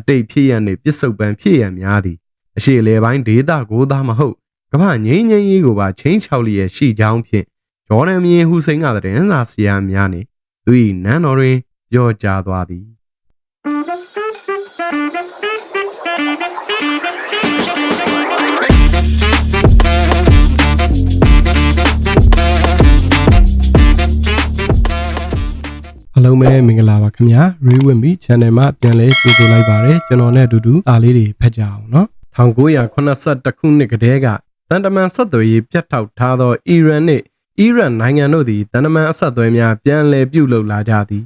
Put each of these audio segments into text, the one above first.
အတိတ်ဖြစ်ရန်နှင့်ပြစ္ဆုတ်ပံဖြစ်ရန်များသည်အရှိလေပိုင်းဒေတာကိုသာမဟုတ်ကမ္ဘာငိမ့်ငိမ့်ရေးကိုပါချင်းချောက်လျက်ရှိကြောင်းဖြင့်ဂျော်ဒန်မင်းဟူစိန်ကတဲ့င်းစာဆရာများနှင့်သူ၏နန်းတော်တွင်ပြောကြားသွားသည် အားလုံးပဲမင်္ဂလာပါခင်ဗျာ Rewinme Channel မှာပြန်လဲကြိုဆိုလိုက်ပါတယ်ကျွန်တော်နဲ့အတူတူအားလေးတွေဖတ်ကြအောင်နော်1982ခုနှစ်ကတည်းကတန်တမန်ဆက်သွယ်ရေးပြတ်ထောက်ထားသောအီရန်နှင့်အီရန်နိုင်ငံတို့သည်တန်တမန်အဆက်အသွယ်များပြန်လည်ပြုလုပ်လာကြသည်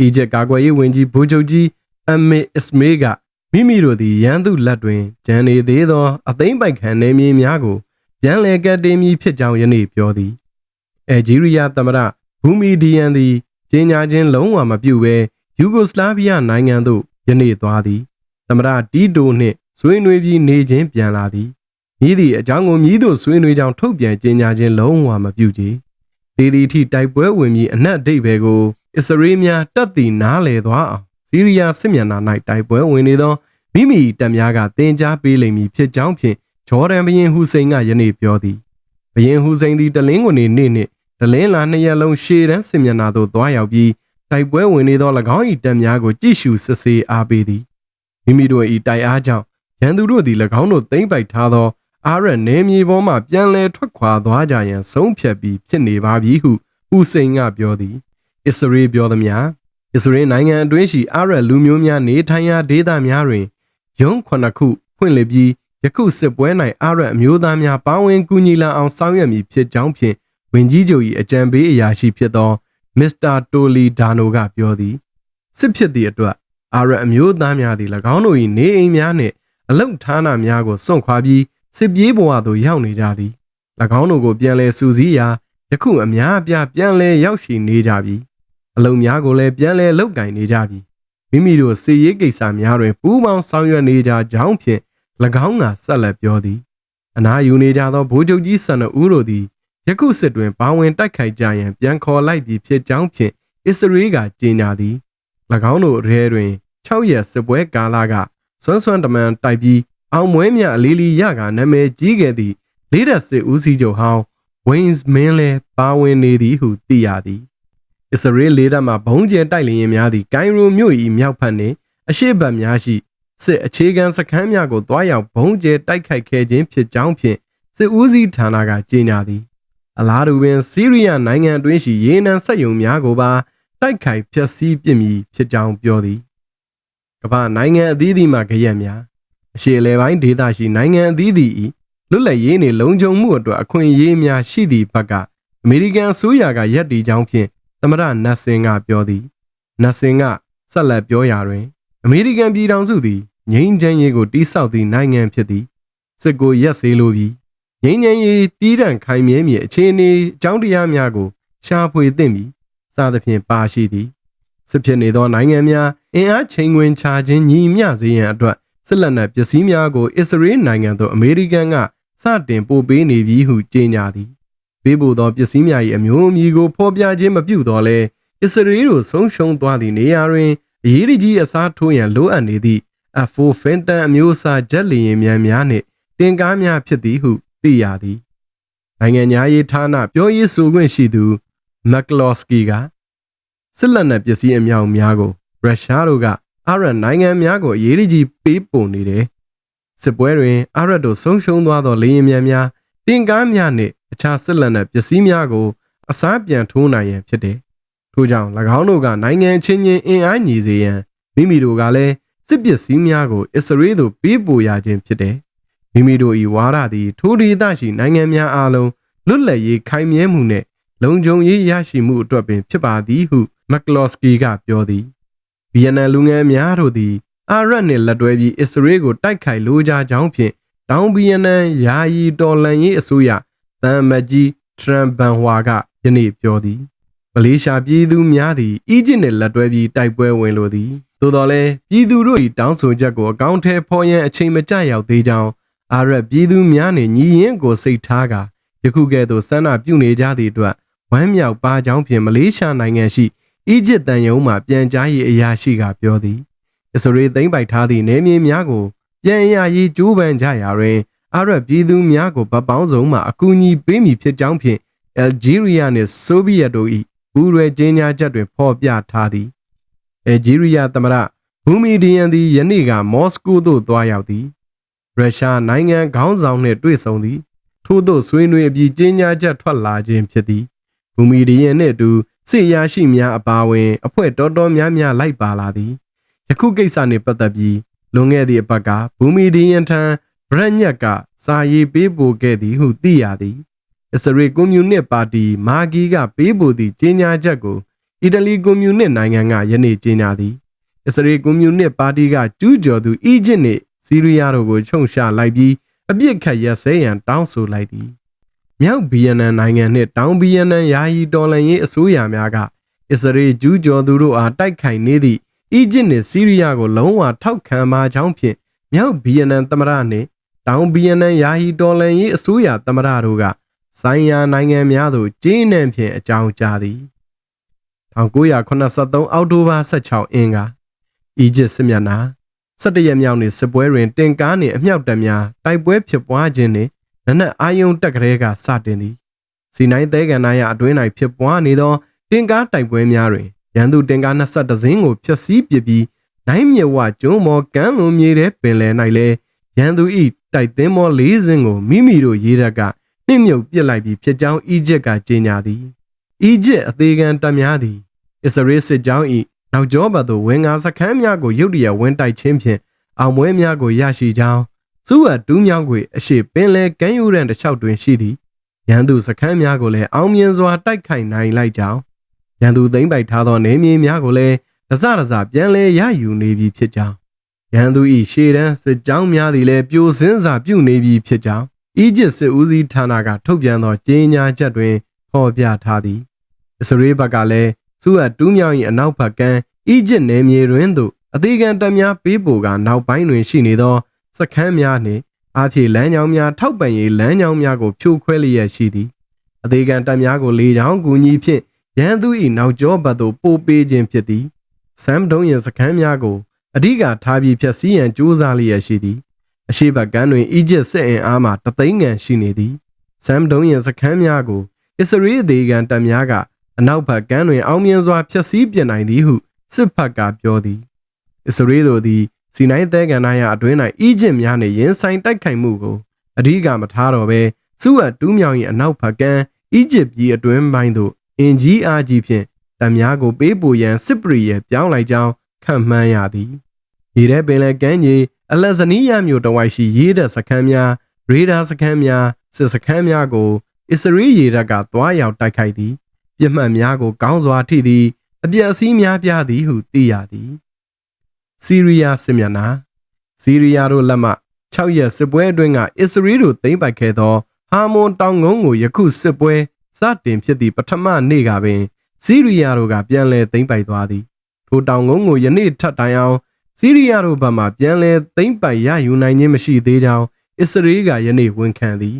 အီဂျစ်ကာကွယ်ရေးဝန်ကြီးဘူဂျုတ်ကြီးအမေအစ်မေကမိမိတို့သည်ရန်သူလက်တွင်ဂျန်နေသေးသော အသိမ့်ပိုက်ခံနေမြေများကိုပြန်လည်ကတည်မည်ဖြစ်ကြောင်းယနေ့ပြောသည်အဲဂျီးရီးယားသမ္မတဘူမီဒီယန်သည် ကြေညာခြင်းလုံးဝမပြုဘဲယူဂိုစလာဗီးယားနိုင်ငံသို့ယနေ့သွားသည်။သမ္မတတီတိုနှင့်ဆွေးနွေးပြီးနေခြင်းပြန်လာသည်။မြည်သည့်အကြောင်းကိုမြည်သို့ဆွေးနွေးကြောင်းထုတ်ပြန်ကြေညာခြင်းလုံးဝမပြုကြ။ဒေဒီထိတိုက်ပွဲဝင်ပြီးအနက်အဓိပ္ပာယ်ကိုအစ္စရေးများတပ်တည်နားလေသွားအောင်စီးရီးယားစစ်မျက်နှာ၌တိုက်ပွဲဝင်နေသောမိမိတပ်များကတင် जा ပေးလိမ့်မည်ဖြစ်ကြောင်းဖြင့်ဂျော်ဒန်ဘရင်ဟူစိန်ကယနေ့ပြောသည်ဘရင်ဟူစိန်သည်တလင်းကိုနေနေ့နှင့် တလင်းလာနှစ်ရက်လုံးရှေ့တန်းစစ်မျက်နှာသို့သွားရောက်ပြီးတိုက်ပွဲဝင်နေသော၎င်း၏တပ်များကိုကြည့်ရှုစစ်ဆေးအားပေးသည်မိမိတို့၏တိုက်အားကြောင့်ရန်သူတို့သည်၎င်းတို့သိမ့်ပိုက်ထားသောအာရနေမြေပေါ်မှပြန်လည်ထွက်ခွာသွားကြရန်ဆုံးဖြတ်ပြီးဖြစ်နေပါပြီဟုဟူစိန်ကပြောသည်အစ္စရေးပြောသည်များအစ္စရေးနိုင်ငံအတွင်းရှိအာရလူမျိုးများနေထိုင်ရာဒေသများတွင်ယုံခုနှစ်ခုဖွင့်လှစ်ပြီးယခုစစ်ပွဲ၌အာရအမျိုးသားများပါဝင်ကူညီလာအောင်ဆောင်ရွက်မည်ဖြစ်ကြောင်းဖြင့် ဝင်ကြီးချုပ်၏အကြံပေးအရာရှိဖြစ်သောမစ္စတာတိုလီဒါနိုကပြောသည်စစ်ဖြစ်သည့်အတွက်အာရအမျိုးသားများသည်၎င်းတို့၏နေအိမ်များနှင့်အလုတ်ဌာနများကိုစွန့်ခွာပြီးစစ်ပြေးဘဝသို့ရောက်နေကြသည်၎င်းတို့ကိုပြန်လည်စူးစီးရာယခုအများအပြားပြန်လည်ရောက်ရှိနေကြပြီအလုံများကိုလည်းပြန်လည်လုတ်ကင်နေကြပြီမိမိတို့စီရေးကိစ္စများတွင်ပူးပေါင်းဆောင်ရွက်နေကြကြောင်းဖြင့်၎င်းကဆက်လက်ပြောသည်အနာယူနေကြသောဗိုလ်ချုပ်ကြီးဆန်နဦးတို့သည် ယခုစစ်တွင်ဘာဝင်တိုက်ခိုက်ကြရန်ပြန်ခေါ်လိုက်ပြီးဖြစ်ကြောင်းဖြင့်အစ္စရေးကကြေညာသည်၎င်းတို့ရဲတွင်6ရက်စစ်ပွဲကာလကစွန်းစွန်းတမန်တိုက်ပြီးအောင်မွဲမြအလီလီရကနာမည်ကြီးခဲ့သည့်လေးဒက်စစ်ဦးစီးချုပ်ဟောင်းဝိန်းစ်မင်းလည်းပါဝင်နေသည်ဟုသိရသည်အစ္စရေးလေးတပ်မှဘုံကျဲတိုက်လျင်များသည့်ကိုင်ရိုမြို့၏မြောက်ဖက်နှင့်အရှေ့ဘက်များရှိစစ်အခြေခံစခန်းများကိုတွားရောက်ဘုံကျဲတိုက်ခိုက်ခဲ့ခြင်းဖြစ်ကြောင်းဖြင့်စစ်ဦးစီးဌာနကကြေညာသည် အလားတူပင်စီးရီးယားနိုင်ငံအတွင်းရှိရေနံစက်ရုံများကိုပါတိုက်ခိုက်ဖျက်ဆီးပစ်မည်ဖြစ်ကြောင်းပြောသည်ကမ္ဘာနိုင်ငံအသီးသီးမှကြရက်များအရှေ့အလယ်ပိုင်းဒေသရှိနိုင်ငံအသီးသီး၏လွတ်လပ်ရေးနှင့်လုံခြုံမှုအတွက်အခွင့်အရေးများရှိသည့်ဘက်ကအမေရိကန်အစိုးရကရပ်တည်ကြောင်းဖြင့်သမရနတ်စင်ကပြောသည်နတ်စင်ကဆက်လက်ပြောရာတွင် အမေရိကန်ပြည်ထောင်စုသည်ငြိမ်းချမ်းရေးကိုတိဆောက်သည့်နိုင်ငံဖြစ်သည်စစ်ကိုရက်စေလိုပြီး ငြိမ်းချမ်းရေးတီးတန့်ခိုင်မြဲမည်အခြေအနေအကြောင်းတရားများကိုရှာဖွေသင့်ပြီးစသဖြင့်ပါရှိသည်စစ်ဖြစ်နေသောနိုင်ငံများအင်အားချိန်ခွင်ချခြင်းညီမျှစေရန်အတွက်စစ်လက်နက်ပစ္စည်းများကိုအစ္စရေးနိုင်ငံသို့အမေရိကန်ကစတင်ပို့ပေးနေပြီဟုကြေညာသည်ပေးပို့သောပစ္စည်းများ၏အမျိုးအမည်ကိုဖော်ပြခြင်းမပြုတော့လဲအစ္စရေးတို့ဆုံးရှုံးသွားသည့်နေရာတွင်အရေးကြီးအစားထိုးရန်လိုအပ်နေသည့် F4 Fenton အမျိုးအစားဂျက်လီရင်များများနှင့်တင်ကားများဖြစ်သည်ဟု သိရသည်နိုင်ငံညာရေးဌာနပြောရေးဆိုခွင့်ရှိသူမက်ကလော့စကီကစစ်လက်နက်ပစ္စည်းအမြောက်များကိုရုရှားတို့ကအာရတ်နိုင်ငံများကိုအရေးကြီးပေးပို့နေတယ်စစ်ပွဲတွင်အာရတ်တို့ဆုံးရှုံးသွားသောလေယာဉ်များများတင်ကားများနှင့်အခြားစစ်လက်နက်ပစ္စည်းများကိုအစားပြန်ထိုးနိုင်ရန်ဖြစ်တယ်ထို့ကြောင့်၎င်းတို့ကနိုင်ငံချင်းချင်းအင်အားညီစေရန်မိမိတို့ကလည်းစစ်ပစ္စည်းများကိုအစ္စရေးသို့ပေးပို့ရခြင်းဖြစ်တယ် မိမိတို့၏ဝါဒသည်ထိုဒေသရှိနိုင်ငံများအားလုံးလွတ်လပ်ရေးခိုင်မြဲမှုနှင့်လုံခြုံရေးရရှိမှုအတွက်ပင်ဖြစ်ပါသည်ဟုမက်ကလော့စကီကပြောသည်ဗီယက်နမ်လူငယ်များတို့သည်အာရတ်နှင့်လက်တွဲပြီးအစ္စရေးကိုတိုက်ခိုက်လိုကြကြောင်းဖြင့်တောင်ဗီယက်နမ်ယာယီတော်လန်ရေးအစိုးရတမ်မတ်ကြီးထရမ်ဘန်ဟွာကယနေ့ပြောသည်မလေးရှားပြည်သူများသည်အီဂျစ်နှင့်လက်တွဲပြီးတိုက်ပွဲဝင်လိုသည်သို့တော်လည်းပြည်သူတို့၏တောင်းဆိုချက်ကိုအကောင့်ထဲဖော်ရန်အချိန်မကျရောက်သေးကြောင်း အာရတ်ပြည်သူများနှင့်ညီရင်ကိုစိတ်ထားကာယခုကဲ့သို့ဆန္ဒပြုနေကြသည့်အတွက်ဝမ်းမြောက်ပါကြောင်းဖြင့်မလေးရှားနိုင်ငံရှိအီဂျစ်တန်ယုံမှပြန်ကြားရေးအရာရှိကပြောသည်အစ္စရေးသိမ်းပိုက်ထားသည့်နေမြေများကိုပြန်ရရေးကြိုးပမ်းကြရာတွင်အာရဗ်ပြည်သူများကိုဗတ်ပေါင်းစုံမှအကူအညီပေးမည်ဖြစ်ကြောင်းဖြင့်အယ်ဂျီးရီးယားနှင့်ဆိုဗီယက်တို့၏ပူးရဲကျင်းညာချက်တွင်ဖော်ပြထားသည်အယ်ဂျီးရီးယားသမ္မတဘူမီဒီယန်သည်ယနေ့ကမော်စကိုသို့သွားရောက်သည် ရုရှားနိုင်ငံခေါင်းဆောင်နှင့်တွေ့ဆုံသည်ထို့သောဆွေးနွေးအပြီးကျင်းညာချက်ထွက်လာခြင်းဖြစ်သည်ဘူမီဒီယန်နှင့်အတူစစ်ရရှိများအပါအဝင်အဖွဲ့တော်တော်များများလိုက်ပါလာသည်ယခုကိစ္စနှင့်ပတ်သက်ပြီးလွန်ခဲ့သည့်အပတ်ကဘူမီဒီယန်ထံဗရက်ညက်ကစာရေးပေးပို့ခဲ့သည်ဟုသိရသည်အစ္စရေးကွန်မြူနစ်ပါတီမာဂီကပေးပို့သည့်ကြေညာချက်ကိုအီတလီကွန်မြူနစ်နိုင်ငံကယနေ့ကြေညာသည်အစ္စရေးကွန်မြူနစ်ပါတီကကျူးကျော်သူအီဂျစ်နှင့် စီးရီးယားတို့ကိုချုံချလိုက်ပြီးအပြစ်ခတ်ရက်စဲရန်တောင်းဆိုလိုက်သည်မြောက်ဗီယက်နမ်နိုင်ငံနှင့်တောင်ဗီယက်နမ်ယာယီတော်လှန်ရေးအစိုးရများကအစ္စရေးကျူးကျော်သူတို့အားတိုက်ခိုက်နေသည့်အီဂျစ်နှင့်စီးရီးယားကိုလုံးဝထောက်ခံပါကြောင်းဖြင့်မြောက်ဗီယက်နမ်သမ္မတနှင့်တောင်ဗီယက်နမ်ယာယီတော်လှန်ရေးအစိုးရသမ္မတတို့ကဆိုင်ရာနိုင်ငံများသို့ကြေးနံဖြင့်အကြောင်းကြားသည်1983အောက်တိုဘာ16အင်္ဂါအီဂျစ်စစ်မျက်နှာ 17ရက်မြောက်နေ့စစ်ပွဲတွင်တင်ကားနှင့်အမြောက်တပ်များတိုက်ပွဲဖြစ်ပွားခြင်းနှင့်နနက်အာယုံတက်ကလေးကစတင်သည်စီနိုင်သဲကန်နာရအတွင်း၌ဖြစ်ပွားနေသောတင်ကားတိုက်ပွဲများတွင်ရန်သူတင်ကား22စင်းကိုဖျက်ဆီးပစ်ပြီးနိုင်မြဝကျုံးမော်ကမ်းလွန်မြေထဲပင်လယ်၌လည်းရန်သူ၏တိုက်သင်းမော်၄စင်းကိုမိမိတို့ရေးရကနှိမ့်မြုပ်ပစ်လိုက်ပြီးဖြစ်ကြောင်းအီဂျစ်ကကြေညာသည်အီဂျစ်အသေးခံတပ်များသည်အစ္စရေးစစ်ကြောင်း၏ နောက်ကျောဘတ်သို့ဝင်ငါစခန်းများကိုရုတ်တရက်ဝင်တိုက်ခြင်းဖြင့်အောင်ပွဲများကိုရရှိကြောင်းစူးအတူးမြောင်းကွေအရှိပင်လယ်ကမ်းရိုးတန်းတစ်လျှောက်တွင်ရှိသည်ရန်သူစခန်းများကိုလည်းအောင်မြင်စွာတိုက်ခိုက်နိုင်လိုက်ကြောင်းရန်သူသိမ်းပိုက်ထားသောနေမြေများကိုလည်းတစတစပြန်လဲရယူနေပြီဖြစ်ကြောင်းရန်သူ၏ရှေ့တန်းစစ်ကြောင်းများသည်လည်းပြိုစင်းစွာပြုနေပြီဖြစ်ကြောင်းအီဂျစ်စစ်ဦးစီးဌာနကထုတ်ပြန်သောကြေညာချက်တွင်ဖော်ပြထားသည်အစ္စရေးဘက်ကလည်း စူးအတူးမြောင်း၏အနောက်ဘက်ကမ်းအီဂျစ်နယ်မြေတွင်သို့အသေးခံတပ်များပေးပို့ကနောက်ပိုင်းတွင်ရှိနေသောစခန်းများနှင့်အားဖြင့်လမ်းကြောင်းများထောက်ပံ့ရေးလမ်းကြောင်းများကိုဖြိုခွဲလျက်ရှိသည်အသေးခံတပ်များကိုလေကြောင်းကူညီဖြင့်ရန်သူ၏နောက်ကျောဘက်သို့ပို့ပေးခြင်းဖြစ်သည်ဆမ်ဒုံရင်စခန်းများကိုအဓိကထားပြီးဖျက်ဆီးရန်ကြိုးစားလျက်ရှိသည်အရှိဘကန်းတွင်အီဂျစ်စစ်အင်အားမှတသိန်းခန့်ရှိနေသည်ဆမ်ဒုံရင်စခန်းများကိုအစ္စရေးအသေးခံတပ်များက အနောက်ဘက်ကန်းတွင်အောင်မြင်စွာဖျက်ဆီးပြနိုင်သည်ဟုစစ်ဖက်ကပြောသည်အစ္စရေးတို့သည်စီနိုင်းသဲကန်နာရအတွင်း၌အီဂျစ်များနှင့်ရင်ဆိုင်တိုက်ခိုက်မှုကိုအဓိကမထားတော့ဘဲစူးအတူးမြောင်၏အနောက်ဘက်ကန်းအီဂျစ်ပြည်အတွင်းပိုင်းသို့အင်ဂျီအာကြီးဖြင့်တံများကိုပေးပို့ရန်စစ်ပရီရဲ့ပြောင်းလိုက်ကြောင်းခံမှန်းရသည်ဒီထဲပင်လည်းကမ်းခြေအလက်ဇနီးယားမြို့တဝိုက်ရှိရေးတဲ့စခန်းများရေဒါစခန်းများစစ်စခန်းများကိုအစ္စရေးရေတပ်ကသွားရောက်တိုက်ခိုက်သည် ပြစ်မှတ်များကိုကောင်းစွာထိသည်အပြက်အစည်းများပြားသည်ဟုသိရသည်စီးရီးယားစစ်မျက်နှာစီးရီးယားတို့လက်မှ6ရက်စစ်ပွဲအတွင်းကအစ္စရေးတို့သိမ်းပိုက်ခဲ့သောဟာမွန်တောင်ကုန်းကိုယခုစစ်ပွဲစတင်ဖြစ်သည့်ပထမနေ့ကပင်စီးရီးယားတို့ကပြန်လည်သိမ်းပိုက်သွားသည်ထိုတောင်ကုန်းကိုယနေ့ထပ်တိုင်အောင်စီးရီးယားတို့ဘက်မှပြန်လည်သိမ်းပိုက်ရယူနိုင်ခြင်းမရှိသေးကြောင်းအစ္စရေးကယနေ့ဝန်ခံသည်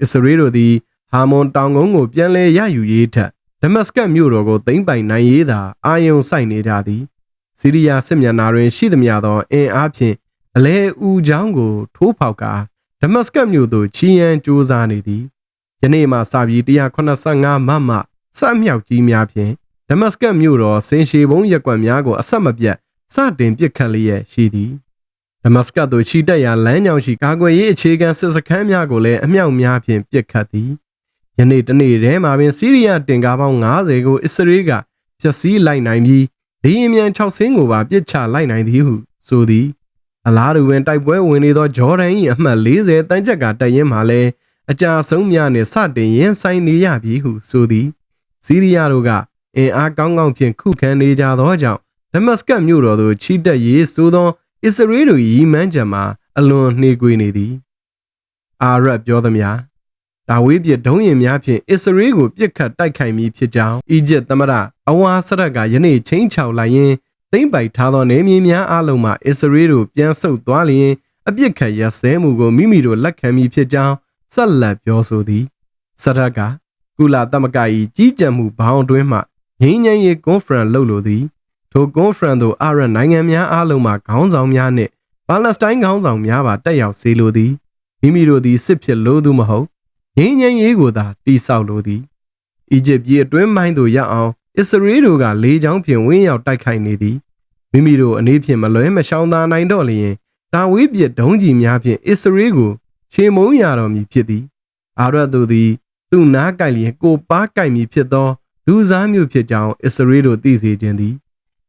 အစ္စရေးတို့သည်ဟာမွန်တောင်ကုန်းကိုပြန်လည်ရယူရေးထက် ဒမတ်စကတ်မြို့တော်ကိုသိမ်းပိုက်နိုင်ရေးသာအာယုံစိုက်နေကြသည်စီးရီးယားစစ်မျက်နှာတွင်ရှိသမျှသောအင်အားဖြင့်အလဲဦးချောင်းကိုထိုးဖောက်ကာဒမတ်စကတ်မြို့သို့ချီးယမ်းစ조사နေသည်ယနေ့မှစပြီး185မမစအမြောက်ကြီးများဖြင့်ဒမတ်စကတ်မြို့တော်ဆင်ရှေဘုံရက်ကွက်များကိုအဆက်မပြတ်စတင်ပစ်ခတ်လျက်ရှိသည်ဒမတ်စကတ်သို့ချီတက်ရာလမ်းကြောင်းရှိကာကွယ်ရေးအခြေခံစစ်စခန်းများကိုလည်းအမြောက်များဖြင့်ပစ်ခတ်သည် ယနေ့တနေ့တည်းမှာပင်စီးရီးယားတင်ကားပေါင်း90ကိုအစ္စရေးကဖျက်ဆီးလိုက်နိုင်ပြီးလေယာဉ်မြန်6ဆင်းကိုပါပစ်ချလိုက်နိုင်သည်ဟုဆိုသည်အလားတူပင်တိုက်ပွဲဝင်နေသောဂျော်ဒန်၏အမှတ်40တန်းချက်ကတိုက်ရင်မှလည်းအကြာဆုံးများနှင့်စတင်ရင်ဆိုင်နေရပြီဟုဆိုသည်စီးရီးယားတို့ကအင်အားကောင်းကောင်းဖြင့်ခုခံနေကြသောကြောင့်ဒမတ်စကတ်မြို့တော်သို့ချီတက်ရေးဆိုသောအစ္စရေးတို့၏ရည်မှန်းချက်မှာအလွန်နှေးကွေးနေသည်အာရတ်ပြောသည်များ ဒါဝေးပြဒုံးရင်များဖြင့်အစ္စရေးကိုပြစ်ခတ်တိုက်ခိုက်မည်ဖြစ်ကြောင်းအီဂျစ်သမ္မတအဝါဆရတ်ကယနေ့ချင်းချောက်လိုက်ရင်သိမ့်ပိုက်ထားသောနေမြေများအလုံးမှအစ္စရေးတို့ပြန်ဆုတ်သွားလျင်အပြစ်ခတ်ရစဲမှုကိုမိမိတို့လက်ခံမည်ဖြစ်ကြောင်းဆက်လက်ပြောဆိုသည်ဆရတ်ကကုလသမဂ္ဂ၏ကြီးကြပ်မှုဘောင်အတွင်းမှငြိမ်းချမ်းရေးကွန်ဖရင့်လုပ်လိုသည်ထိုထိုကွန်ဖရင့်သို့အာရတ်နိုင်ငံများအားလုံးမှခေါင်းဆောင်များနှင့်ပါလက်စတိုင်းခေါင်းဆောင်များပါတက်ရောက်စေလိုသည်မိမိတို့သည်စစ်ဖြစ်လို့သူမဟုတ် ငြိမ်းချမ်းရေးကိုသာတိဆောက်လိုသည်အီဂျစ်ပြည်အတွင်းပိုင်းသို့ရောက်အောင်အစ္စရေးတို့ကလေးချောင်းဖြင့်ဝင်းရောက်တိုက်ခိုက်နေသည်မိမိတို့အနေဖြင့်မလွဲမရှောင်သာနိုင်တော့လျင်တာဝေးပြစ်ဒုံးကြီးများဖြင့်အစ္စရေးကိုချေမုံရတော်မူဖြစ်သည်အာရတ်တို့သည်သူ့နားကြိုက်လျင်ကိုပါကြိုက်မည်ဖြစ်သောလူစားမျိုးဖြစ်ကြောင်းအစ္စရေးတို့သိစေခြင်းသည်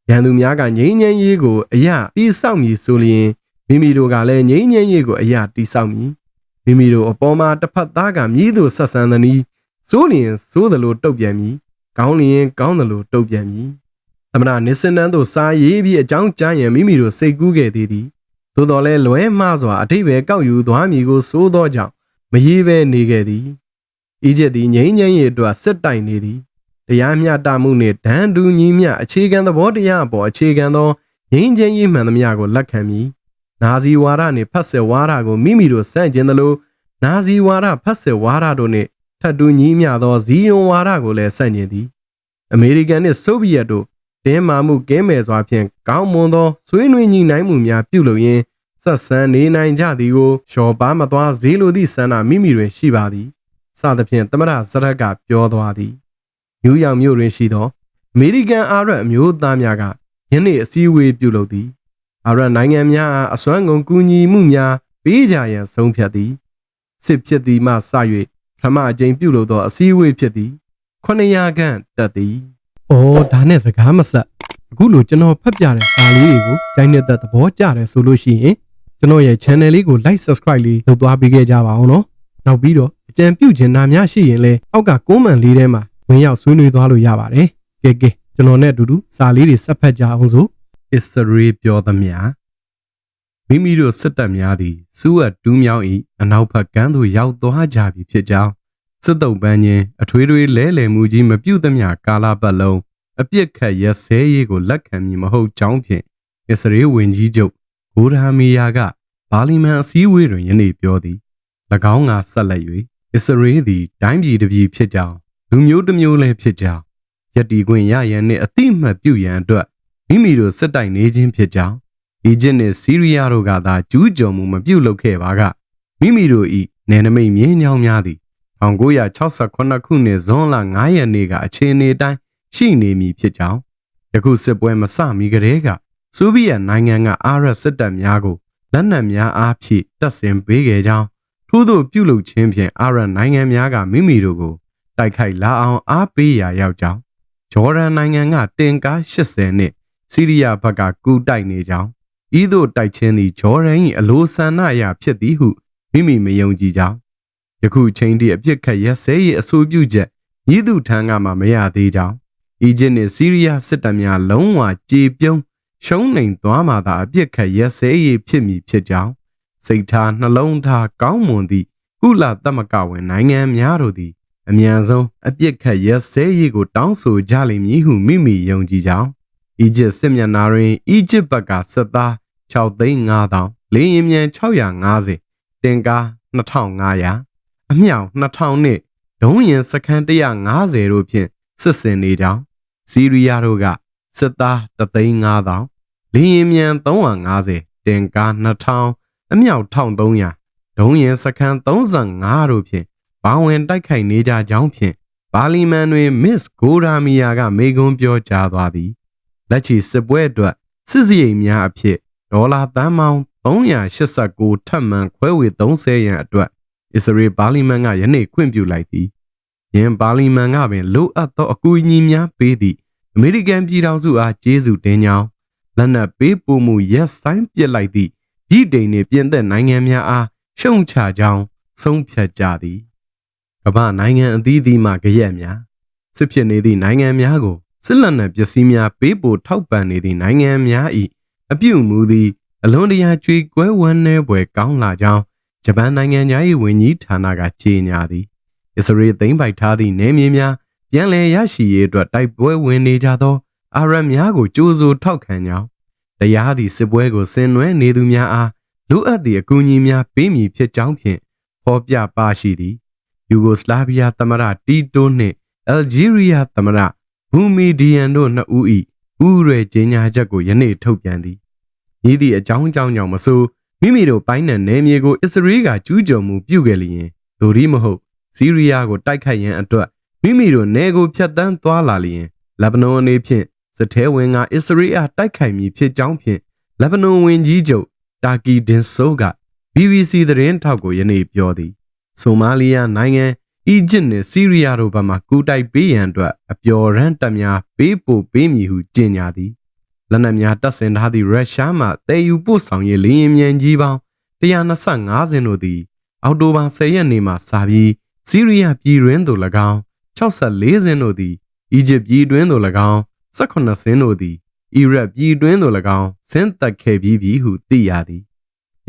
ရန်သူများကငြိမ်းချမ်းရေးကိုအရာတိဆောက်မည်ဆိုလျင်မိမိတို့ကလည်းငြိမ်းချမ်းရေးကိုအရာတိဆောက်မည် မိမိတို့အပေါ်မှာတစ်ဖက်သားကမြည်သူဆက်ဆံသည်နီစိုးလျင်စိုးသလိုတုတ်ပြန်မည်ကောင်းလျင်ကောင်းသလိုတုတ်ပြန်မည်သမဏနစ်စနန်းတို့စားရေးပြီးအကြောင်းကြားရန်မိမိတို့စိတ်ကူးခဲ့သေးသည်သို့တော်လည်းလွဲမှားစွာအထိပ္ပယ်ကောက်ယူသွားမည်ကိုစိုးသောကြောင့်မရေးဘဲနေခဲ့သည်အီဂျစ်သည်ငြိမ်းချမ်းရေးအတွက်စစ်တိုင်နေသည်တရားမျှတမှုနှင့်ဒန်းတူညီမျှအခြေခံသဘောတရားအပေါ်အခြေခံသောငြိမ်းချမ်းရေးမှန်သမျှကိုလက်ခံမည် နာဇီဝါဒနှင့်ဖက်ဆက်ဝါဒကိုမိမိတို့စန့်ကျင်သလိုနာဇီဝါဒဖက်ဆက်ဝါဒတို့နှင့်ထပ်တူညီမျှသောဇီယွန်ဝါဒကိုလည်းစန့်ကျင်သည်အမေရိကန်နှင့်ဆိုဗီယက်တို့တင်းမာမှုကင်းမဲ့စွာဖြင့်ကောင်းမွန်သောဆွေးနွေးညှိနှိုင်းမှုများပြုလုပ်ရင်းဆက်ဆံနေနိုင်ကြသည်ကိုလျှော်ပါမသွားဈေးလိုသည့်ဆန္ဒမိမိတွင်ရှိပါသည်စသဖြင့်သမရဇရက်ကပြောသွားသည်နယူးယောက်မြို့တွင်ရှိသောအမေရိကန်အာရပ်အမျိုးသားများကယနေ့အစည်းအဝေးပြုလုပ်သည် အာရပ်နိုင်ငံများအားအစွမ်းကုန်ကူညီမှုများပေးကြရန်ဆုံးဖြတ်သည်စစ်ဖြစ်သည်မှစ၍ပထမအကြိမ်ပြုလုပ်သောအစည်းအဝေးဖြစ်သည်900ခန့်တက်သည်။အော်ဒါနဲ့စကားမဆက်။အခုလိုကျွန်တော်ဖတ်ပြတဲ့စာလေးတွေကိုကြိုင်းနေတဲ့သဘောကျတယ်ဆိုလို့ရှိရင်ကျွန်တော်ရဲ့ channel လေးကို like subscribe လေးလုပ်သွားပေးခဲ့ကြပါအောင်နော်။နောက်ပြီးတော့အကြံပြုချင်တာများရှိရင်လည်းအောက်က comment လေးထဲမှာဝင်ရောက်ဆွေးနွေးသွားလို့ရပါတယ်။ကဲကဲကျွန်တော်နဲ့အတူတူစာလေးတွေဆက်ဖတ်ကြအောင်စို့ အစ္စရေးပြောသမျှမိမိတို့စစ်တပ်များသည်စူးအပ်တူးမြောင်း၏အနောက်ဘက်ကမ်းသို့ရောက်သွားကြပြီဖြစ်ကြောင်းစစ်တုံးပန်းချင်းအထွေထွေလဲလှယ်မှုကြီးမပြုတ်သမျှကာလပတ်လုံးအပြစ်ခတ်ရက်စဲရေးကိုလက်ခံမည်မဟုတ်ကြောင်းဖြင့်အစ္စရေးဝန်ကြီးချုပ်ဂိုရာမီယာကဘာလီမန်အစည်းအဝေးတွင်ယနေ့ပြောသည်၎င်းကဆက်လက်၍အစ္စရေးသည်တိုင်းပြည်တစ်ပြည်ဖြစ်ကြောင်းလူမျိုးတစ်မျိုးလည်းဖြစ်ကြောင်းယက်တီခွင့်ရရန်နှင့်အတိအမှတ်ပြုရန်အတွက် မိမိတို့စစ်တိုင်နေခြင်းဖြစ်ကြောင်းအီဂျစ်နှင့်ဆီးရီးယားတို့ကသာကျူးကျော်မှုမပြုလုပ်ခဲ့ပါကမိမိတို့၏နယ်နိမိတ်မြင်းချောင်းများသည်1968ခုနှစ်ဇွန်လ9ရက်နေ့ကအခြေအနေတိုင်းရှိနေမည်ဖြစ်ကြောင်းယခုစစ်ပွဲမစမီကတည်းကဆိုဗီယက်နိုင်ငံကအာရပ်စစ်တပ်များကိုလက်နက်များအားဖြင့်တပ်ဆင်ပေးခဲ့ကြောင်းထို့သောပြုလုပ်ခြင်းဖြင့်အာရပ်နိုင်ငံများကမိမိတို့ကိုတိုက်ခိုက်လာအောင်အားပေးရာရောက်ကြောင်းဂျော်ဒန်နိုင်ငံကတင်ကား80နဲ့ ဆီးရီးယားဘက်ကကူတိုက်နေကြောင်းဤသို့တိုက်ခြင်းသည်ဂျော်ဒန်၏အလိုဆန္ဒအရဖြစ်သည်ဟုမိမိမယုံကြည်ကြောင်းယခုချိန်ထိအပြစ်ခတ်ရက်စဲ၏အဆိုပြုချက်ဤသူထံကမှမရသေးကြောင်းအီဂျစ်နှင့်ဆီးရီးယားစစ်တပ်များလုံးဝကြေပြုံးရှုံးနိမ်သွားမှသာအပြစ်ခတ်ရက်စဲ၏ဖြစ်မည်ဖြစ်ကြောင်းစိတ်ထားနှလုံးထားကောင်းမွန်သည့်ကုလသမဂ္ဂဝင်နိုင်ငံများတို့သည်အမြန်ဆုံးအပြစ်ခတ်ရက်စဲရေးကိုတောင်းဆိုကြလိမ့်မည်ဟုမိမိယုံကြည်ကြောင်း အီဂျစ်စစ်မျက်နှာတွင်အီဂျစ်ဘက်ကစစ်သား6သိန်း5000လေယာဉ်မြန်650တင်ကား2500အမြောက်2000နဲ့ဒုံးရင်စခန်း150တို့ဖြင့်စစ်စင်နေကြောင်းစီးရီးယားတို့ကစစ်သား3သိန်း5000လေယာဉ်မြန်350တင်ကား2000အမြောက်1300ဒုံးရင်စခန်း35တို့ဖြင့်ဘာဝင်တိုက်ခိုက်နေကြကြောင်းဖြင့်ဘာလီမန်တွင်မစ်ဂိုရာမီယာကမေကွန်းပြောကြားသွားသည် လက်ချီစစ်ပွဲအတွက်စစ်စရိတ်များအဖြစ်ဒေါ်လာသန်းပေါင်း389ထပ်မံခွဲဝေ30ရန်အတွက်အစ္စရေးဘာလီမန်ကယနေ့ခွင့်ပြုလိုက်သည်ယင်ဘာလီမန်ကပင်လိုအပ်သောအကူအညီများပေးသည့်အမေရိကန်ပြည်ထောင်စုအားကျေးဇူးတင်ကြောင်းလက်နက်ပေးပို့မှုရက်ဆိုင်ပစ်လိုက်သည့်ပြည်တိန်နှင့်ပြင်သက်နိုင်ငံများအားရှုံချကြောင်းဆုံးဖြတ်ကြသည်ကမ္ဘာနိုင်ငံအသီးသီးမှကြရက်များစစ်ဖြစ်နေသည့်နိုင်ငံများကို စစ်လက်နက်ပစ္စည်းများပေးပို့ထောက်ပံ့နေသည့်နိုင်ငံများ၏အပြုအမူသည်အလွန်တရာကြွေကွဲဝမ်းနည်းပွဲကောင်းလာကြောင်းဂျပန်နိုင်ငံသား၏ဝန်ကြီးဌာနကကြေညာသည်အစ္စရေးသိမ်းပိုက်ထားသည့်နယ်မြေများပြန်လည်ရရှိရေးအတွက်တိုက်ပွဲဝင်နေကြသောအာရတ်များကိုကြိုးစိုးထောက်ခံကြောင်းတရားသည့်စစ်ပွဲကိုဆင်နွှဲနေသူများအားလိုအပ်သည့်အကူအညီများပေးမည်ဖြစ်ကြောင်းဖြင့်ဖော်ပြပါရှိသည်ယူဂိုစလာဗီးယားသမ္မတတီတိုနှင့်အယ်ဂျီးရီးယားသမ္မတ ဘူမီဒီယန်တို့နှစ်ဦး၏ဥရဲကျင်းညာချက်ကိုယနေ့ထုတ်ပြန်သည်ဤသည့်အကြောင်းအကြောင်းကြောင့်မဆိုမိမိတို့ပိုင်းနယ်နယ်မြေကိုအစ္စရေးကကျူးကျော်မှုပြုခဲ့လျင်ဒိုရီမဟုတ်စီးရီးယားကိုတိုက်ခိုက်ရန်အတွက်မိမိတို့နယ်ကိုဖျက်ဆီးသွားလာလျင်လက်ဘနွန်အနေဖြင့်စစ်ထဲဝင်ကအစ္စရေးအားတိုက်ခိုက်မည်ဖြစ်ကြောင်းဖြင့်လက်ဘနွန်ဝန်ကြီးချုပ်တာကီဒင်ဆိုက BBC သတင်းထောက်ကိုယနေ့ပြောသည်ဆိုမာလီယာနိုင်ငံ အီဂျစ်နဲ့ဆီးရီးယားတို့ဘက်မှကူတိုက်ပေးရန်အတွက်အပျော်ရန်တပ်များပေးပို့ပေးမည်ဟုကြေညာသည်လက်နက်များတပ်ဆင်ထားသည့်ရုရှားမှတည်ယူပို့ဆောင်ရေးလေယာဉ်မြန်ကြီးပေါင်း125စင်းတို့သည်အောက်တိုဘာ10ရက်နေ့မှစပြီးဆီးရီးယားပြည်တွင်းသို့၎င်း64စင်းတို့သည်အီဂျစ်ပြည်တွင်းသို့၎င်း18စင်းတို့သည်အီရတ်ပြည်တွင်းသို့၎င်းဆင်းသက်ခဲ့ပြီးပြီဟုသိရသည်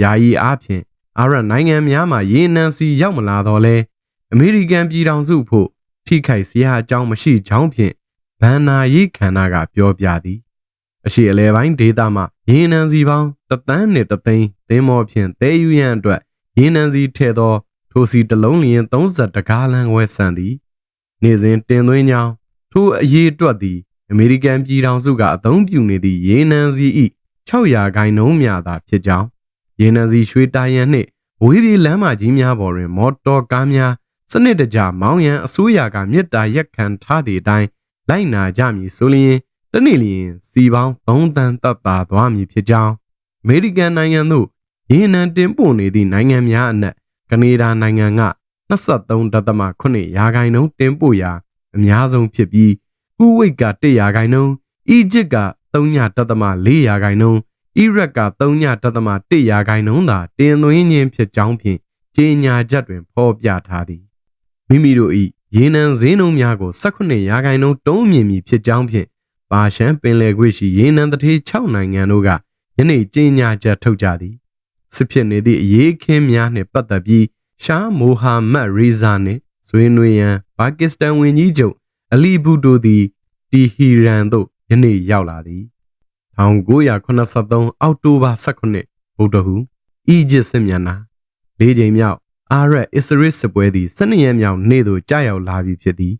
ယာယီအားဖြင့်အာရနိုင်ငံများမှရေနံစီရောက်မလာတော့လဲ အမေရိကန်ပြည်ထောင်စုဖို့ထိခိုက်စရာအကြောင်းမရှိကြောင်းဖြင့်ဘန်နာရေးခန္ဓာကပြောပြသည်အရှိအလဲပိုင်းဒေတာမှရေနံစီပေါင်းတသန်းနှင့်တသိန်းသင်းမောဖြင့်တဲယူရန်အတွက်ရေနံစီထဲ့သောထိုစီတစ်လုံးလျင်30တကားလမ်းဝဲဆန်သည်နေစဉ်တင်သွင်းကြောင်းထိုအရေးအတွက်သည်အမေရိကန်ပြည်ထောင်စုကအသုံးပြုနေသည့်ရေနံစီ၏600ခိုင်နှုန်းများသာဖြစ်ကြောင်းရေနံစီရွှေတာယန်နှင့်ဝေးပြေးလမ်းမကြီးများပေါ်တွင် မော်တော်ကားများ စနစ်တကျမောင်းရန်အစိုးရကမြစ်တာရက်ခံထားသည့်အတိုင်းလိုက်နာကြမည်ဆိုလျင်တနေ့လျင်စီပေါင်း3တန်းတပ်သားသွားမည်ဖြစ်ကြောင်းအမေရိကန်နိုင်ငံသို့ရေနံတင်ပို့နေသည့်နိုင်ငံများအနက်ကနေဒါနိုင်ငံက23.8ရာခိုင်နှုန်းတင်ပို့ရာအများဆုံးဖြစ်ပြီးဥဝိတ်က1ရာခိုင်နှုန်းအီဂျစ်က3.4ရာခိုင်နှုန်းအီရက်က3.1ရာခိုင်နှုန်းသာတင်သွင်းခြင်းဖြစ်ကြောင်းဖြင့်ကြေညာချက်တွင်ဖော်ပြထားသည် မိမိတို့၏ရေနံဈေးနှုန်းများကို18ရာခိုင်နှုန်းတုံးမြင့်မည်ဖြစ်ကြောင်းဖြင့်ပါရှန်ပင်လယ်ကွေ့ရှိရေနံတထေး6နိုင်ငံတို့ကယနေ့ကြေညာချက်ထုတ်ကြသည်စစ်ဖြစ်နေသည့်အရေးအခင်းများနှင့်ပတ်သက်ပြီးရှားမိုဟာမက်ရီဇာနှင့်ဆွေးနွေးရန်ပါကစ္စတန်ဝန်ကြီးချုပ်အလီဘူတိုသည်တီဟီရန်သို့ယနေ့ရောက်လာသည်1983အောက်တိုဘာ18ဗုဒ္ဓဟူအီဂျစ်စစ်မျက်နှာ၄ချိန်မြောက် အာရက်အစ္စရေးစစ်ပွဲသည်12ရက်မြောက်နေ့သို့ကြာရောက်လာပြီဖြစ်သည်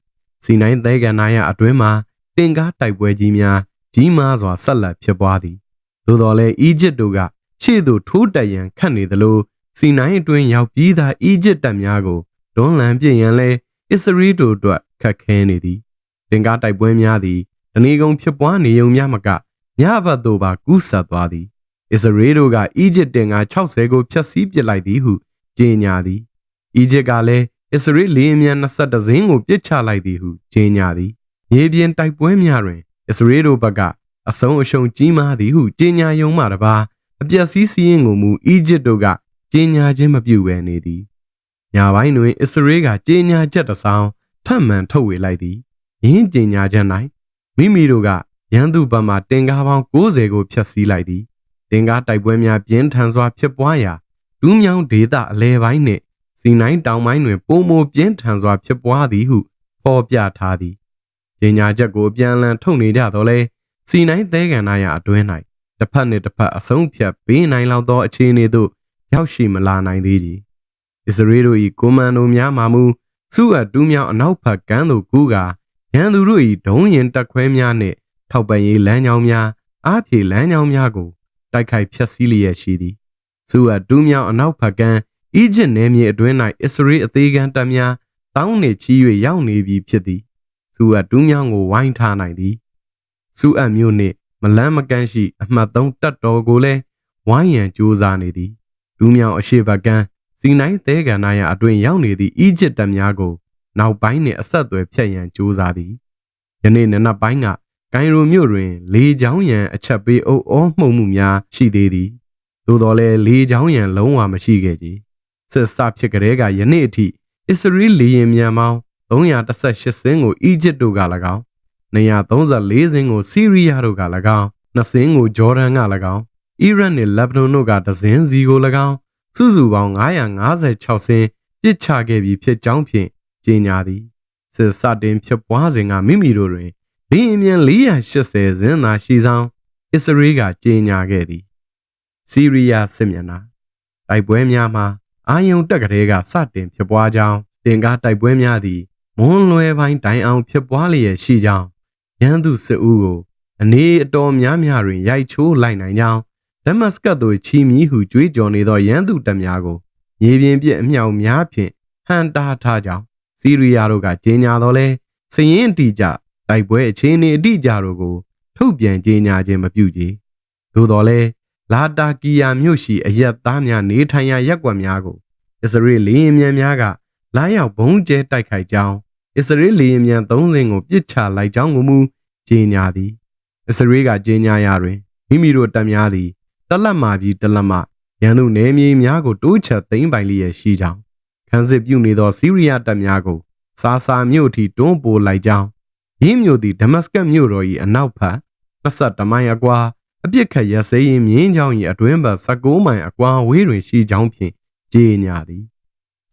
စီနိုင်သဲကန်နာရအတွင်းမှာတင်ကားတိုက်ပွဲကြီးများကြီးမားစွာဆက်လက်ဖြစ်ပွားသည်သို့တော်လည်းအီဂျစ်တို့ကရှေ့သို့ထိုးတက်ရန်ခတ်နေသလိုစီနိုင်အတွင်းရောက်ပြီးသားအီဂျစ်တပ်များကိုဒွန်းလန်ပြစ်ရန်လဲအစ္စရေးတို့အတွက်ခက်ခဲနေသည်တင်ကားတိုက်ပွဲများသည်တနေကုန်ဖြစ်ပွားနေုံများမကညဘက်သို့ပါကူးဆက်သွားသည်အစ္စရေးတို့ကအီဂျစ်တင်ကား60ကိုဖျက်ဆီးပစ်လိုက်သည်ဟု ကြေညာသည်အီဂျစ်ကလည်းအစ္စရေးလေယာဉ်မြန်22စင်းကိုပစ်ချလိုက်သည်ဟုကြေညာသည်မြေပြင်တိုက်ပွဲများတွင်အစ္စရေးတို့ဘက်ကအဆုံးအရှုံးကြီးမားသည်ဟုကြေညာယုံမှတပါအပျက်စီးစီးရင်ကိုမူအီဂျစ်တို့ကကြေညာခြင်းမပြုဘဲနေသည်ညပိုင်းတွင်အစ္စရေးကကြေညာချက်တစ်စောင်ထပ်မံထုတ်ဝေလိုက်သည်ယင်းကြေညာချက်၌မိမိတို့ကရန်သူဘက်မှတင်ကားပေါင်း90ကိုဖျက်ဆီးလိုက်သည်တင်ကားတိုက်ပွဲများပြင်းထန်စွာဖြစ်ပွားရာ ဒူးမြောင်းဒေသအလဲပိုင်းနှင့်စီနိုင်တောင်ပိုင်းတွင်ပုံမပြင်းထန်စွာဖြစ်ပွားသည်ဟုဖော်ပြထားသည်။ကြေညာချက်ကိုပြန်လည်ထုတ်နေကြတော့လဲစီနိုင်သဲကန်နာရအတွင်း၌တစ်ဖက်နှင့်တစ်ဖက်အဆုံးဖြတ်ပေးနိုင်လောက်သောအခြေအနေသို့ရောက်ရှိမလာနိုင်သေးကြ။အစ္စရေးတို့၏ကွန်မန်ဒိုများမှမူစုအပ်တူးမြောင်းအနောက်ဘက်ကမ်းသို့ကူးကာရန်သူတို့၏ဒုံးရင်တက်ခွဲများနှင့်ထောက်ပံ့ရေးလမ်းကြောင်းများအားဖြည့်လမ်းကြောင်းများကိုတိုက်ခိုက်ဖျက်ဆီးလျက်ရှိသည်။ စုအပ်တူးမြောင်းအနောက်ဘက်ကမ်းအီဂျစ်နယ်မြေအတွင်း၌အစ္စရေးအသေးခံတပ်များတောင်းနေချီ၍ရောက်နေပြီဖြစ်သည်။စုအပ်တူးမြောင်းကိုဝိုင်းထားနိုင်သည်။စုအပ်မျိုးနှင့်မလန်းမကန့်ရှိအမှတ်သုံးတပ်တော်ကိုလည်းဝိုင်းရန်ကြိုးစားနေသည်။ဒူးမြောင်းအရှိဘကန်းစီနိုင်သဲကန္နာရအတွင်ရောက်နေသည့်အီဂျစ်တပ်များကိုနောက်ပိုင်းနှင့်အဆက်အသွယ်ဖြတ်ရန်ကြိုးစားသည်။ယနေ့နနက်ပိုင်းကကိုင်ရိုမြို့တွင် လေချောင်းရန်အချက်ပေးအုပ်အောမှုံမှုများရှိသေးသည်။ သို့တော်လည်းလေချောင်းရန်လုံးဝမရှိခဲ့ကြ။စစ်စဖြစ်ကြတဲ့ကယနေ့အထိအစ္စရေးလေယာဉ်မြန်ပေါင်း318စင်းကိုအီဂျစ်တို့က၎င်း234စင်းကိုဆီးရီးယားတို့က၎င်း2စင်းကိုဂျော်ဒန်က၎င်းအီရတ်နှင့်လက်ဘနွန်တို့ကဒဇင်းစီကို၎င်းစုစုပေါင်း956စင်းပစ်ချခဲ့ပြီးဖြစ်ကြောင်းဖြင့်ကြေညာသည်စစ်စတင်ဖြစ်ပွားစဉ်ကမိမိတို့တွင်လင်းအမြန်480ဇင်းသာရှိဆောင်အစ္စရေးကကြေညာခဲ့သည် စီးရီးယားစစ်မျက်နှာတိုက်ပွဲများမှာအာယုံတက်ကလေးကစတင်ဖြစ်ပွားကြောင်းတင်ကားတိုက်ပွဲများသည်မွန်းလွဲပိုင်းတိုင်အောင်ဖြစ်ပွားလျက်ရှိကြောင်းရန်သူစစ်ဦးကိုအနေအတော်များများတွင်ရိုက်ချိုးလိုက်နိုင်ကြောင်းဒမတ်စကတ်သို့ချီမီဟုကြွေးကြော်နေသောရန်သူတပ်များကိုမြေပြင်ပြစ်အမြောက်များဖြင့်ဟန်တာထားကြောင်းစီးရီးယားတို့ကကြေညာတော်လဲစည်ရင်အတိအကျတိုက်ပွဲအခြေအနေအတိအကျတို့ကိုထုတ်ပြန်ကြေညာခြင်းမပြုကြ။သို့တော်လဲ လာတာကီယာမြို့ရှိအရက်သားများနေထိုင်ရာရပ်ကွက်များကိုအစ္စရေးလေယာဉ်မြန်များကလာရောက်ဘုံကျဲတိုက်ခိုက်ကြောင်းအစ္စရေးလေယာဉ်မြန်၃စင်းကိုပစ်ချလိုက်ကြောင်းကိုမူကြေညာသည်အစ္စရေးကကြေညာရာတွင်မိမိတို့တပ်များသည်တလက်မာပြီးတလက်မရန်သူနေမြေများကိုတိုးချသိမ်းပိုင်လျက်ရှိကြောင်းခန်းစစ်ပြုနေသောစီးရီးယားတပ်များကိုစာစာမြို့ထိတွန်းပို့လိုက်ကြောင်းရင်းမြို့သည်ဒမတ်စကတ်မြို့တော်၏အနောက်ဘက်22မိုင်အကွာ အပြစ်ခတ်ရစဲရင်မြင်းချောင်း၏အတွင်းဘက်16မိုင်အကွာဝေးတွင်ရှိကြောင်းဖြင့်ကြေညာသည်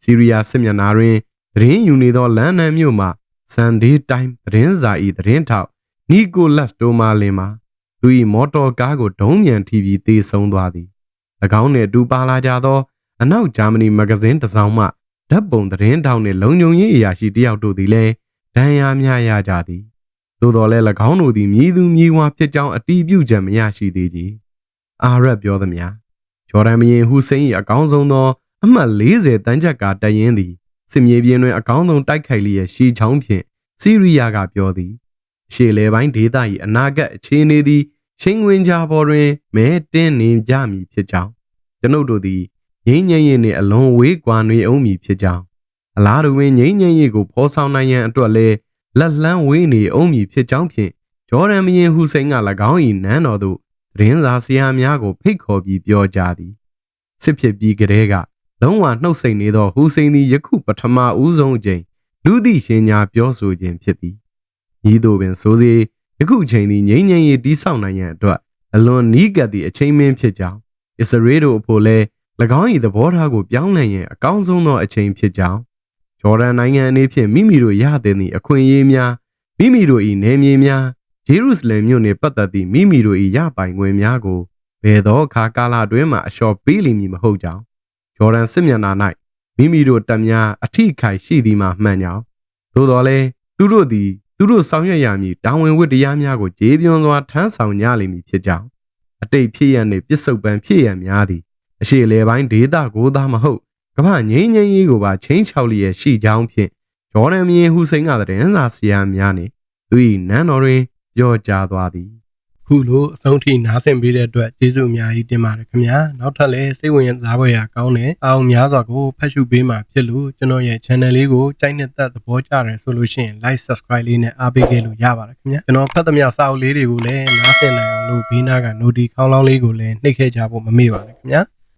စီးရီးယားစစ်မျက်နှာတွင်သတင်းယူနေသောလန်နန်မြို့မှဆန်ဒေးတိုင်းသတင်းစာ၏သတင်းထောက်နီကိုလတ်တိုမာလင်မှာသူ၏မော်တော်ကားကိုဒုံးမြန်ထိပြီးတေဆုံးသွားသည်၎င်းနှင့်အတူပါလာကြသောအနောက်ဂျာမနီမဂဇင်းတစ်စောင်မှဓာတ်ပုံသတင်းတောက်နှင့်လုံခြုံရေးအရာရှိတယောက်တို့သည်လည်းဒဏ်ရာများရကြသည် သို့တော်လည်း၎င်းတို့သည်မြည်သူမြည်ဝါဖြစ်ကြောင်းအတီးပြုချက်မရရှိသေးကြ။အာရတ်ပြောသည်များဂျော်ဒန်မင်းဟူစိန်၏အကောင်းဆုံးသော အမှတ်40တန်းချက်ကတရင်သည်စစ်မြေပြင်တွင်အကောင်းဆုံးတိုက်ခိုက်လျက်ရှိချောင်းဖြင့်စီးရီးယားကပြောသည်ရှေ့လေပိုင်းဒေသ၏အနာဂတ်အခြေအနေသည်ရှင်ဝင်ကြပေါ်တွင်မဲတင်းနေကြမည်ဖြစ်ကြောင်းကျွန်ုပ်တို့သည်ငိမ့်ငိမ့်ရင်နှင့်အလွန်ဝေးကွာနေအောင်မည်ဖြစ်ကြောင်းအလားတူပင်ငိမ့်ငိမ့်ရင်ကိုဖော်ဆောင်နိုင်ရန်အတွက်လည်း လက်လန်းဝေးနေအောင်မည်ဖြစ်ကြောင်းဖြင့်ဂျော်ဒန်မင်းဟူစိန်က၎င်း၏နန်းတော်သို့သတင်းစာဆရာများကိုဖိတ်ခေါ်ပြီးပြောကြားသည်စစ်ဖြစ်ပြီးကတည်းကလုံးဝနှုတ်ဆက်နေသောဟူစိန်သည်ယခုပထမဦးဆုံးအကြိမ်လူသည့်ရှင်ညာပြောဆိုခြင်းဖြစ်သည်ဤသို့ပင်ဆိုစေယခုအချိန်သည်ငြိမ်းချမ်းရေးတိဆောက်နိုင်ရန်အတွက်အလွန်နီးကပ်သည့်အချိန်မင်းဖြစ်ကြောင်းအစ္စရေးတို့အဖို့လည်း၎င်း၏သဘောထားကိုပြောင်းလဲရန်အကောင်းဆုံးသောအချိန်ဖြစ်ကြောင်း ဂျော်ဒန်နိုင်ငံအနေဖြင့်မိမိတို့ရတဲ့သည့်အခွင့်အရေးများမိမိတို့၏နယ်မြေများဂျေရုဆလင်မြို့နှင့်ပတ်သက်သည့်မိမိတို့၏ရပိုင်ခွင့်များကိုဘယ်သောအခါကာလအတွင်းမှအလျှော်ပေးလိမ့်မည်မဟုတ်ကြောင်းဂျော်ဒန်စစ်မျက်နှာ၌မိမိတို့တပ်များအထိခိုက်ရှိသည်မှမှန်ကြောင်းသို့တော်လည်းသူတို့သည်သူတို့ဆောင်ရွက်ရမည်တာဝန်ဝတ္တရားများကိုကြေးပြွန်စွာထမ်းဆောင်ကြလိမ့်မည်ဖြစ်ကြောင်းအတိတ်ဖြစ်ရန်နှင့်ပစ္စုပန်ဖြစ်ရန်များသည်အရှိလေပိုင်းဒေတာကိုသာမဟုတ် ကမ္ဘာငြိမ်းချမ်းရေးကိုပါချင်းချောက်လျက်ရှိကြောင်းဖြင့်ဂျော်ဒန်မင်းဟူစိန်ကတဲ့န်းစာဆရာများနှင့်သူ၏နန်းတော်တွင်ပြောကြားသွားသည်ခုလိုအဆုံးထိနားဆင်ပေးတဲ့အတွက်ကျေးဇူးအများကြီးတင်ပါတယ်ခင်ဗျာနောက်ထပ်လည်းစိတ်ဝင်စားဖွယ်ရာကောင်းတဲ့အောင်များစွာကိုဖတ်ရှုပေးမှာဖြစ်လို့ကျွန်တော်ရဲ့ channel လေးကိုကြိုက်နေတဲ့သဘောကျတယ်ဆိုလို့ရှိရင် like subscribe လေးနဲ့အားပေးခဲ့လို့ရပါတယ်ခင်ဗျာကျွန်တော်ဖတ်သမျှစာအုပ်လေးတွေကိုလည်းနားဆင်နိုင်အောင်လို့ဘေးနားက notification ခေါင်းလောင်းလေးကိုလည်းနှိပ်ခဲ့ကြဖို့မမေ့ပါနဲ့ခင်ဗျာ